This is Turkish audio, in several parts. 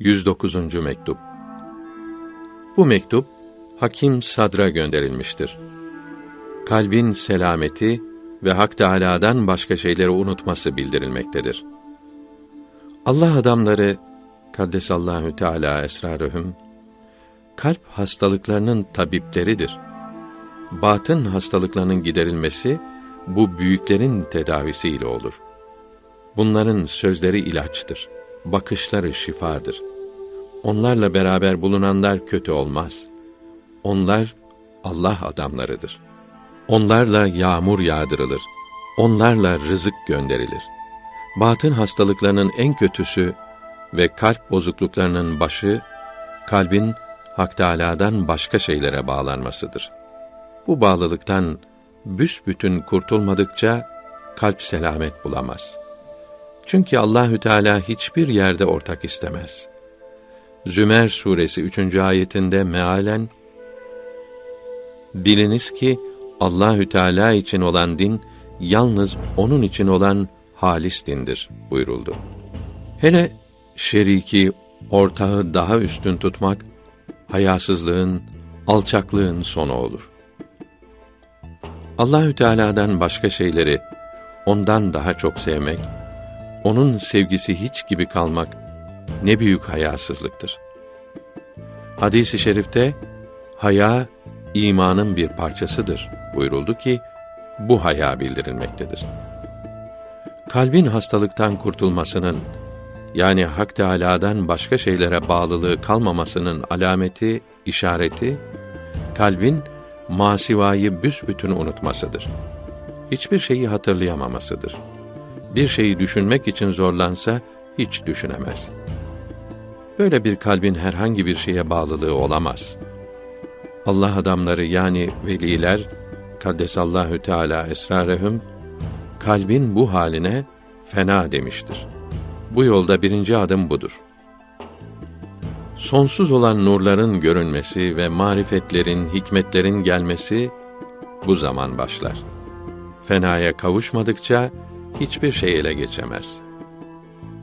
109. mektup. Bu mektup Hakim Sadr'a gönderilmiştir. Kalbin selameti ve Hak Teâlâ'dan başka şeyleri unutması bildirilmektedir. Allah adamları Kaddesallahu Teala esrarühüm kalp hastalıklarının tabipleridir. Batın hastalıklarının giderilmesi bu büyüklerin tedavisiyle olur. Bunların sözleri ilaçtır, bakışları şifadır. Onlarla beraber bulunanlar kötü olmaz. Onlar Allah adamlarıdır. Onlarla yağmur yağdırılır. Onlarla rızık gönderilir. Batın hastalıklarının en kötüsü ve kalp bozukluklarının başı kalbin Hak Teâlâ'dan başka şeylere bağlanmasıdır. Bu bağlılıktan büsbütün kurtulmadıkça kalp selamet bulamaz. Çünkü Allahü Teala hiçbir yerde ortak istemez. Zümer suresi 3. ayetinde mealen Biliniz ki Allahü Teala için olan din yalnız onun için olan halis dindir buyuruldu. Hele şeriki, ortağı daha üstün tutmak hayasızlığın, alçaklığın sonu olur. Allahü Teala'dan başka şeyleri ondan daha çok sevmek, onun sevgisi hiç gibi kalmak ne büyük hayasızlıktır. Hadis-i şerifte haya imanın bir parçasıdır buyuruldu ki bu haya bildirilmektedir. Kalbin hastalıktan kurtulmasının yani Hak Teâlâ'dan başka şeylere bağlılığı kalmamasının alameti, işareti, kalbin masivayı büsbütün unutmasıdır. Hiçbir şeyi hatırlayamamasıdır. Bir şeyi düşünmek için zorlansa, hiç düşünemez. Böyle bir kalbin herhangi bir şeye bağlılığı olamaz. Allah adamları yani veliler, Kaddesallahu Teala esrarehum, kalbin bu haline fena demiştir.'' Bu yolda birinci adım budur. Sonsuz olan nurların görünmesi ve marifetlerin, hikmetlerin gelmesi bu zaman başlar. Fenaya kavuşmadıkça hiçbir şey ele geçemez.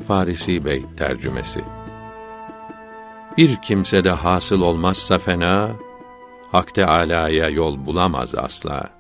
Farisi Bey tercümesi Bir kimse de hasıl olmazsa fena, Hak Teâlâ'ya yol bulamaz asla.''